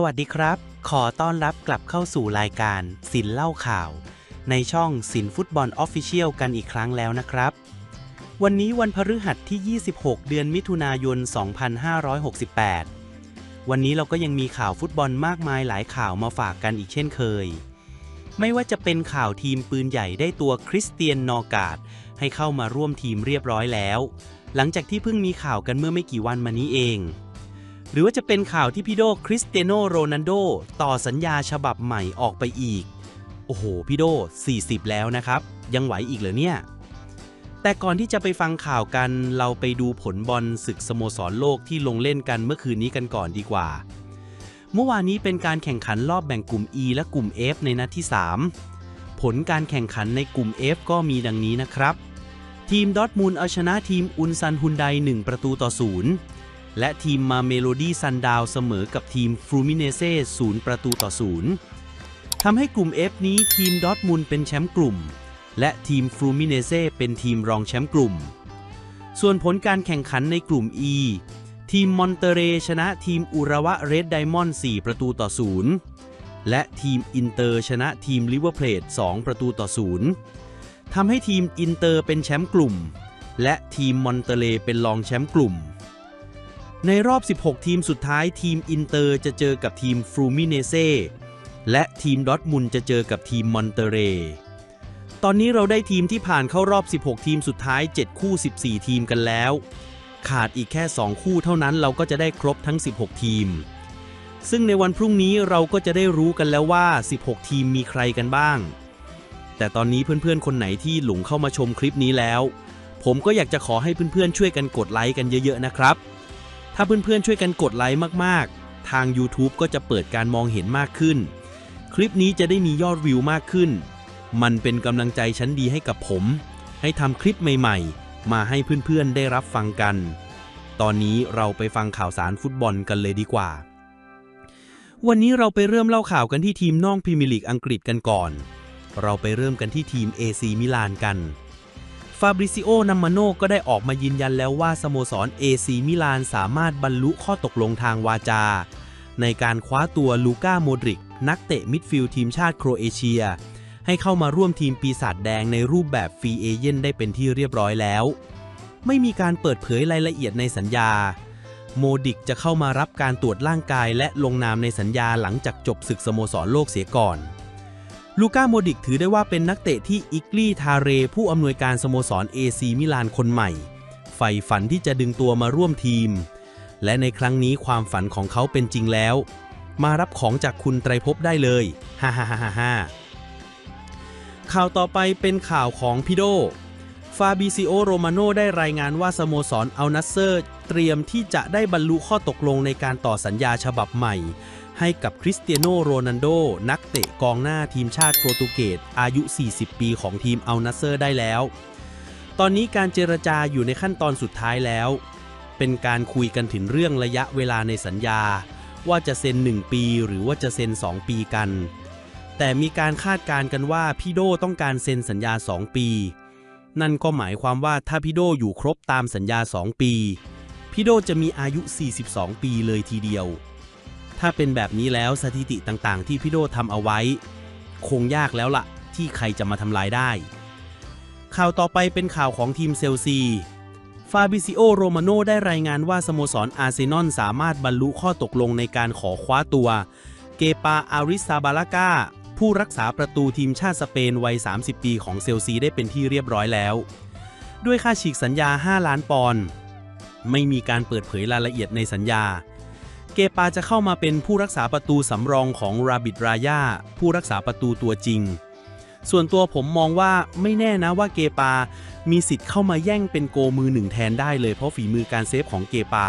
สวัสดีครับ ขอต้อนรับกลับเข้าสู่รายการสินเล่าข่าว ในช่องสินฟุตบอลออฟฟิเชียลกันอีกครั้งแล้วนะครับ วันนี้วันพฤหัสที่ 26 เดือนมิถุนายน 2568 วันนี้เราก็ยังมีข่าวฟุตบอลมากมายหลายข่าวมาฝากกันอีกเช่นเคย ไม่ว่าจะเป็นข่าวทีมปืนใหญ่ได้ตัวคริสเตียนนอร์การ์ดให้เข้ามาร่วมทีมเรียบร้อยแล้ว หลังจากที่เพิ่งมีข่าวกันเมื่อไม่กี่วันมานี้เอง หรือว่าจะเป็นข่าวที่พี่โดคริสเตียโนโรนัลโดต่อสัญญาฉบับใหม่ออกไปอีก โอ้โห พี่โด 40 แล้วนะครับ ยังไหวอีกเหรอเนี่ย แต่ก่อนที่จะไปฟังข่าวกัน เราไปดูผลบอลศึกสโมสรโลกที่ลงเล่นกันเมื่อคืนนี้กันก่อนดีกว่า เมื่อวานนี้เป็นการแข่งขันรอบแบ่งกลุ่ม E และกลุ่ม F ในนัดที่ 3 ผลการแข่งขันในกลุ่ม F ก็มีดังนี้นะครับ ทีมดอทมูลเอาชนะทีมอุนซันฮุนได1ประตูต่อ0 และทีมมาเมโลดี้ซันดาวเสมอกับทีมฟรูมิเนเซ่0ประตูต่อ0ทำให้กลุ่ม F นี้ทีมดอทมูลเป็นแชมป์กลุ่ม และทีมฟรูมิเนเซ่เป็นทีมรองแชมป์กลุ่ม ส่วนผลการแข่งขันในกลุ่ม E ทีมมอนเตเรชนะทีมอุระวะเรดไดมอนด์4ประตูต่อ0และทีมอินเตอร์ชนะทีมลิเวอร์เพลท2ประตูต่อ0ทำให้ทีมอินเตอร์เป็นแชมป์กลุ่ม และทีมมอนเตเรเป็นรองแชมป์กลุ่ม ในรอบ 16 ทีมสุดท้ายทีมอินเตอร์จะเจอกับทีมฟรูมิเนเซ่และทีมดอทมุนจะเจอกับทีมมอนเตเร ตอนนี้เราได้ทีมที่ผ่านเข้ารอบ 16 ทีมสุดท้าย 7 คู่ 14 ทีมกันแล้ว ขาดอีกแค่ 2 คู่เท่านั้นเราก็จะได้ครบทั้ง 16 ทีม ซึ่งในวันพรุ่งนี้เราก็จะได้รู้กันแล้วว่า 16 ทีมมีใครกันบ้าง แต่ตอนนี้เพื่อนๆ คนไหนที่หลงเข้ามาชมคลิปนี้แล้ว ผมก็อยากจะขอให้เพื่อนๆ ช่วยกันกดไลค์กันเยอะ ๆ นะครับ ถ้าเพื่อนๆช่วยกันกดไลค์มากๆ ทาง YouTube ก็จะเปิดการมองเห็นมากขึ้น คลิปนี้จะได้มียอดวิวมากขึ้น มันเป็นกำลังใจชั้นดีให้กับผม ให้ทำคลิปใหม่ๆ มาให้เพื่อนๆได้รับฟังกัน ตอนนี้เราไปฟังข่าวสารฟุตบอลกันเลยดีกว่า วันนี้เราไปเริ่มเล่าข่าวกันที่ทีมน้องพรีเมียร์ลีกอังกฤษกันก่อน เราไปเริ่มกันที่ทีม AC มิลานกัน ฟาบริซิโอนัมมาโนก็ได้ออกมายืนยันแล้วว่าสโมสร AC มิลานสามารถบรรลุข้อตกลงทางวาจา ในการคว้าตัวลูก้าโมดริก นักเตะมิดฟิลด์ทีมชาติโครเอเชีย ให้เข้ามาร่วมทีมปีศาจแดงในรูปแบบฟรีเอเย่นได้เป็นที่เรียบร้อยแล้ว ไม่มีการเปิดเผยรายละเอียดในสัญญา โมดิกจะเข้ามารับการตรวจร่างกายและลงนามในสัญญาหลังจากจบศึกสโมสรโลกเสียก่อน ลูก้าโมดิกถือได้ว่าเป็นนักเตะที่อิกลี่ทาเร ผู้อำนวยการสโมสรเอซีมิลานคนใหม่ใฝ่ฝันที่จะดึงตัวมาร่วมทีม และในครั้งนี้ความฝันของเขาเป็นจริงแล้ว มารับของจากคุณไตรภพได้เลยฮ่าฮ่าฮ่าฮ่าข่าวต่อไปเป็นข่าวของพิโดฟาบิซิโอโรมาโนได้รายงานว่าสโมสรอัลนัสเซอร์ เตรียมที่จะได้บรรลุข้อตกลงในการต่อสัญญาฉบับใหม่ ให้กับคริสเตียโนโรนัลโด นักเตะกองหน้าทีมชาติโปรตุเกสอายุ 40 ปีของทีมอัลนัสเซอร์ได้แล้ว ตอนนี้การเจรจาอยู่ในขั้นตอนสุดท้ายแล้ว เป็นการคุยกันถึงเรื่องระยะเวลาในสัญญา ว่าจะเซ็น 1 ปีหรือว่าจะเซ็น 2 ปีกัน แต่มีการคาดการณ์กันว่าพี่โดต้องการเซ็นสัญญา 2 ปี นั่นก็หมายความว่าถ้าพี่โดอยู่ครบตามสัญญา 2 ปี พี่โดจะมีอายุ 42 ปีเลยทีเดียว ถ้าเป็นแบบนี้แล้วสถิติต่างๆ ที่พี่โดทำเอาไว้ คงยากแล้วละ่ะ ที่ใครจะมาทำลายได้ ข่าวต่อไปเป็นข่าวของทีมเซลซีฟาบิซิโอ โรมาโนได้รายงานว่าสโมสรอาร์เซนอลสามารถบรรลุข้อตกลงในการขอคว้าตัว เกปา อาริซาบาลากาผู้รักษาประตูทีมชาติสเปนวัย 30 ปีของเซลซีได้เป็นที่เรียบร้อยแล้ว ด้วยค่าฉีกสัญญา 5 ล้านปอนด์ไม่มีการเปิดเผยรายละเอียดในสัญญา เกปาจะเข้ามาเป็นผู้รักษาประตูสำรองของราบิดรายาผู้รักษาประตูตัวจริง ส่วนตัวผมมองว่าไม่แน่นะว่าเกปา มีสิทธิ์เข้ามาแย่งเป็นโกมือหนึ่งแทนได้เลยเพราะฝีมือการเซฟของเกปา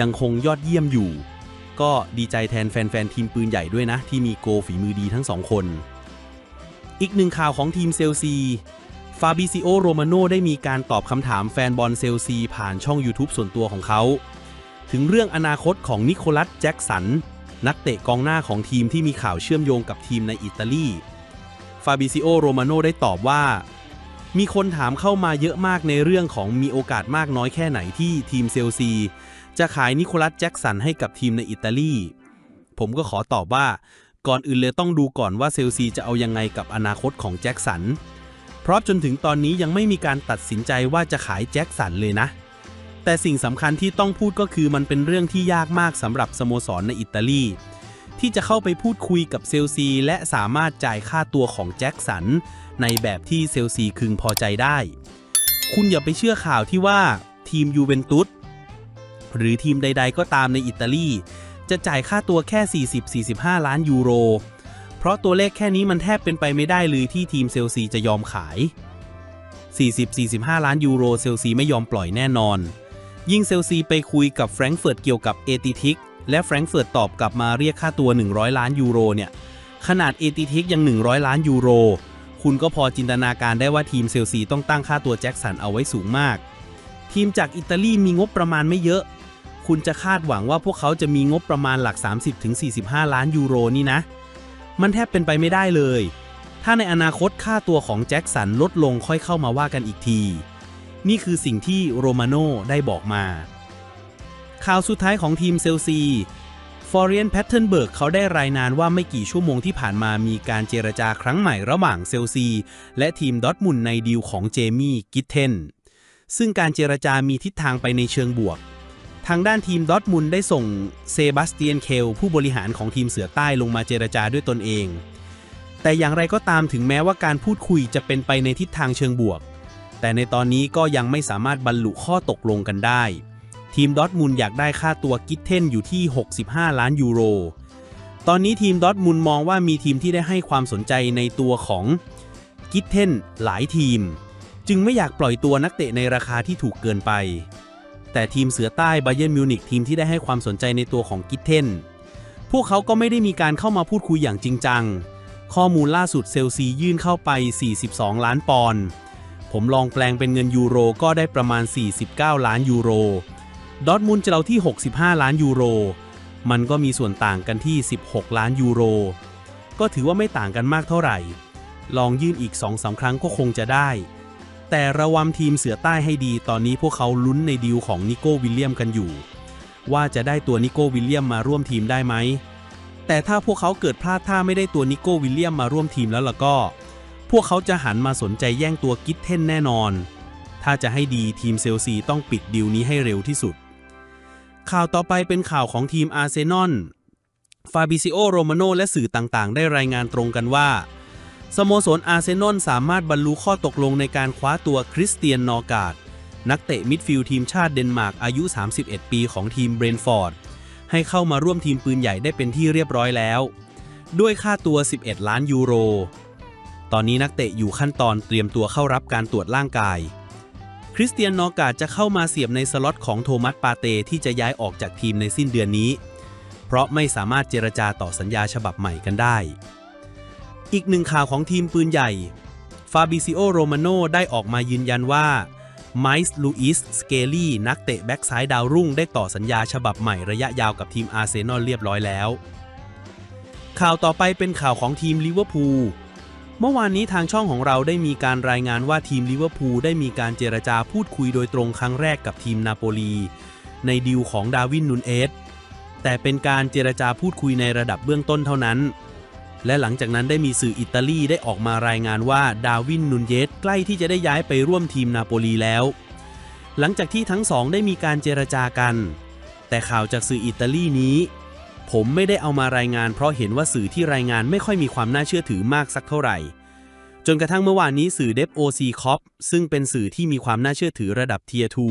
ยังคงยอดเยี่ยมอยู่ ก็ดีใจแทนแฟนๆทีมปืนใหญ่ด้วยนะ ที่มีโกฝีมือดีทั้งสองคน อีกหนึ่งข่าวของทีมเซลซีฟาบิซิโอโรมาโนได้มีการตอบคำถามแฟนบอลเซลซีผ่านช่อง YouTube ส่วนตัวของเขา ถึงเรื่องอนาคตของนิโคลัสแจ็กสัน นักเตะกองหน้าของทีมที่มีข่าวเชื่อมโยงกับทีมในอิตาลี ฟาบิซิโอ โรมาโนได้ตอบว่า มีคนถามเข้ามาเยอะมากในเรื่องของมีโอกาสมากน้อยแค่ไหนที่ทีมเซลซี จะขายนิโคลัสแจ็กสันให้กับทีมในอิตาลี ผมก็ขอตอบว่า ก่อนอื่นเลยต้องดูก่อนว่าเซลซีจะเอายังไงกับอนาคตของแจ็คสัน เพราะจนถึงตอนนี้ยังไม่มีการตัดสินใจว่าจะขายแจ็คสันเลยนะ แต่สิ่งสำคัญที่ต้องพูดก็คือมันเป็นเรื่องที่ยากมากสำหรับสโมสรในอิตาลี ที่จะเข้าไปพูดคุยกับเซลซี และสามารถจ่ายค่าตัวของแจ็คสัน ในแบบที่เซลซีคึงพอใจได้ คุณอย่าไปเชื่อข่าวที่ว่าทีมยูเวนตุสหรือทีมใด ๆ ก็ตามในอิตาลี จะจ่ายค่าตัวแค่ 40-45 ล้านยูโร เพราะตัวเลขแค่นี้มันแทบเป็นไปไม่ได้เลยที่ทีมเซลซีจะยอมขาย 40-45 ล้านยูโรเซลซีไม่ยอมปล่อยแน่นอน ยิ่งเซลซีไปคุยกับแฟรงก์เฟิร์ตเกี่ยวกับเอติทิกและแฟรงก์เฟิร์ตตอบกลับมาเรียกค่าตัว 100 ล้านยูโรเนี่ยขนาดเอติทิกยัง 100 ล้านยูโร คุณก็พอจินตนาการได้ว่าทีมเซลซีต้องตั้งค่าตัวแจ็คสันเอาไว้สูงมาก ทีมจากอิตาลีมีงบประมาณไม่เยอะ คุณจะคาดหวังว่าพวกเขาจะมีงบประมาณหลัก 30-45 ล้านยูโรนี่นะ มันแทบเป็นไปไม่ได้เลย ถ้าในอนาคตค่าตัวของแจ็คสันลดลงค่อยเข้ามาว่ากันอีกที นี่คือสิ่งที่โรมาโน่ได้บอกมา ข่าวสุดท้ายของทีมเซลซีฟอร์เรียนแพทเทิร์นเบิร์กเขาได้รายงานว่าไม่กี่ชั่วโมงที่ผ่านมามีการเจรจาครั้งใหม่ระหว่างเซลซี และทีมดอทมุนในดีลของเจมี่กิทเทนซึ่งการเจรจามีทิศทางไปในเชิงบวก ทางด้านทีมดอทมุนได้ส่งเซบาสเตียนเคลผู้บริหารของทีมเสือใต้ลงมาเจรจาด้วยตนเอง แต่อย่างไรก็ตามถึงแม้ว่าการพูดคุยจะเป็นไปในทิศทางเชิงบวก แต่ในตอนนี้ก็ยังไม่สามารถบรรลุข้อตกลงกันได้ ทีมดอทมุนอยากได้ค่าตัวกิทเทนอยู่ที่ 65 ล้านยูโร ตอนนี้ทีมดอทมุนมองว่ามีทีมที่ได้ให้ความสนใจในตัวของกิทเทนหลายทีม จึงไม่อยากปล่อยตัวนักเตะในราคาที่ถูกเกินไป แต่ทีมเสือใต้ไบเยนมิวนิกทีมที่ได้ให้ความสนใจในตัวของกิทเทนพวกเขาก็ไม่ได้มีการเข้ามาพูดคุยอย่างจริงจัง ข้อมูลล่าสุดเซลซียื่นเข้าไป 42 ล้านปอนด์ ผมลองแปลงเป็นเงินยูโรก็ได้ประมาณ 49 ล้านยูโร ดอทมุนจะเราที่ 65 ล้านยูโร มันก็มีส่วนต่างกันที่ 16 ล้านยูโร ก็ถือว่าไม่ต่างกันมากเท่าไหร่ ลองยื่นอีก2-3ครั้งก็คงจะได้ แต่ระวังทีมเสือใต้ให้ดีตอนนี้พวกเขาลุ้นในดีลของนิโก้วิลเลียมกันอยู่ ว่าจะได้ตัวนิโก้วิลเลียมมาร่วมทีมได้ไหม แต่ถ้าพวกเขาเกิดพลาดท่าไม่ได้ตัวนิโก้วิลเลียมมาร่วมทีมแล้วล่ะก็ พวกเขาจะหันมาสนใจแย่งตัวกิทเทนแน่นอน ถ้าจะให้ดีทีมเซลซีต้องปิดดีลนี้ให้เร็วที่สุด ข่าวต่อไปเป็นข่าวของทีมอาร์เซนอล ฟาบิซิโอ โรมาโน และสื่อต่างๆ ได้รายงานตรงกันว่า สโมสรอาร์เซนอลสามารถบรรลุข้อตกลงในการคว้าตัวคริสเตียนนอร์การ์ดนักเตะมิดฟิลด์ทีมชาติเดนมาร์กอายุ 31 ปีของทีมเบรนฟอร์ด ให้เข้ามาร่วมทีมปืนใหญ่ได้เป็นที่เรียบร้อยแล้ว ด้วยค่าตัว 11 ล้านยูโร ตอนนี้นักเตะอยู่ขั้นตอนเตรียมตัวเข้ารับการตรวจร่างกาย คริสเตียนนอการ์จะเข้ามาเสียบในสล็อตของโทมัสปาเตที่จะย้ายออกจากทีมในสิ้นเดือนนี้ เพราะไม่สามารถเจรจาต่อสัญญาฉบับใหม่กันได้ อีกหนึ่งข่าวของทีมปืนใหญ่ ฟาบิซิโอ โรมาโนได้ออกมายืนยันว่าไมส์ลูอิส สเกลี่ นักเตะแบ็กซ้ายดาวรุ่งได้ต่อสัญญาฉบับใหม่ระยะยาวกับทีมอาร์เซนอลเรียบร้อยแล้ว ข่าวต่อไปเป็นข่าวของทีมลิเวอร์พูล เมื่อวานนี้ทางช่องของเราได้มีการรายงานว่าทีมลิเวอร์พูลได้มีการเจรจาพูดคุยโดยตรงครั้งแรกกับทีมนาโปลี ในดีลของดาวินนูนเอสแต่เป็นการเจรจาพูดคุยในระดับเบื้องต้นเท่านั้น และหลังจากนั้นได้มีสื่ออิตาลีได้ออกมารายงานว่าดาวินนูนเยสใกล้ที่จะได้ย้ายไปร่วมทีมนาโปลีแล้ว หลังจากที่ทั้งสองได้มีการเจรจากัน แต่ข่าวจากสื่ออิตาลีนี้ ผมไม่ได้เอามารายงานเพราะเห็นว่าสื่อที่รายงานไม่ค่อยมีความน่าเชื่อถือมากสักเท่าไหร่ จนกระทั่งเมื่อวานนี้สื่อเดฟโอซีคอปซึ่งเป็นสื่อที่มีความน่าเชื่อถือระดับเทียทู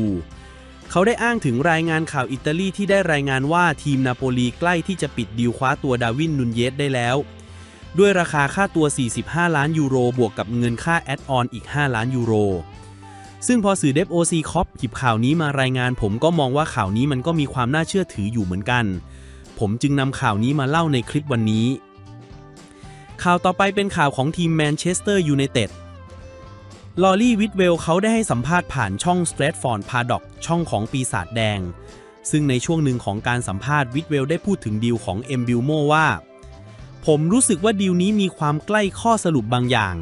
เขาได้อ้างถึงรายงานข่าวอิตาลีที่ได้รายงานว่าทีมนาโปลีใกล้ที่จะปิดดีลคว้าตัวดาวินนุนเยสได้แล้ว ด้วยราคาค่าตัว 45 ล้านยูโรบวกกับเงินค่าแอดออนอีก 5 ล้านยูโรซึ่งพอสื่อเดฟโอซีคอปหยิบข่าวนี้มารายงานผมก็มองว่าข่าวนี้มันก็มีความน่าเชื่อถืออยู่เหมือนกัน ผมจึงนำข่าวนี้มาเล่าในคลิปวันนี้ ข่าวต่อไปเป็นข่าวของทีมแมนเชสเตอร์ยูไนเต็ดลอรี่วิทเวลเขาได้ให้สัมภาษณ์ผ่านช่อง s t r a t f o r d Paradox ช่องของปีศาจแดง ซึ่งในช่วงหนึ่งของการสัมภาษณ์วิทเวลได้พูดถึงดีลของเอ็มบิลโมว่า ผมรู้สึกว่าดีลนี้มีความใกล้ข้อสรุปบางอย่าง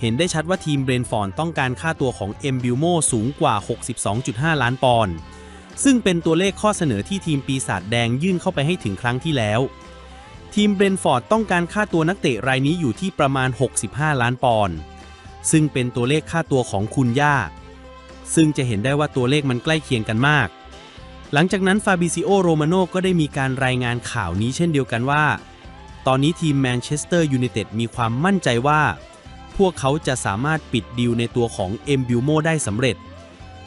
เห็นได้ชัดว่าทีมเบรนฟอร์ต้องการค่าตัวของเอ็มบิลโมสูงกว่า 62.5 ล้านปอนด์ ซึ่งเป็นตัวเลขข้อเสนอที่ทีมปีศาจแดงยื่นเข้าไปให้ถึงครั้งที่แล้ว ทีมเบรนฟอร์ดต้องการค่าตัวนักเตะรายนี้อยู่ที่ประมาณ 65 ล้านปอนด์ซึ่งเป็นตัวเลขค่าตัวของคุณย่า ซึ่งจะเห็นได้ว่าตัวเลขมันใกล้เคียงกันมาก หลังจากนั้นฟาบิซิโอโรมาโนก็ได้มีการรายงานข่าวนี้เช่นเดียวกันว่า ตอนนี้ทีมแมนเชสเตอร์ยูไนเต็ดมีความมั่นใจว่า พวกเขาจะสามารถปิดดีลในตัวของเอ็มบิวโมได้สำเร็จ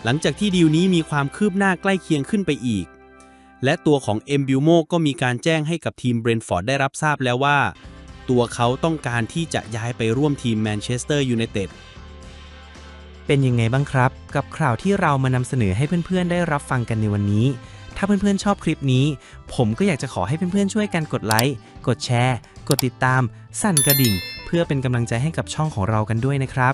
หลังจากที่ดีลนี้มีความคืบหน้าใกล้เคียงขึ้นไปอีก และตัวของเอ็มบิวโมก็มีการแจ้งให้กับทีมเบรนฟอร์ดได้รับทราบแล้วว่า ตัวเขาต้องการที่จะย้ายไปร่วมทีมแมนเชสเตอร์ยูไนเต็ดเป็นยังไงบ้างครับ กับข่าวที่เรามานำเสนอให้เพื่อนๆ ได้รับฟังกันในวันนี้ ถ้าเพื่อนๆชอบคลิปนี้ ผมก็อยากจะขอให้เพื่อนๆช่วยกันกดไลค์กดแชร์ กดติดตาม สั่นกระดิ่ง เพื่อเป็นกำลังใจให้กับช่องของเรากันด้วยนะครับ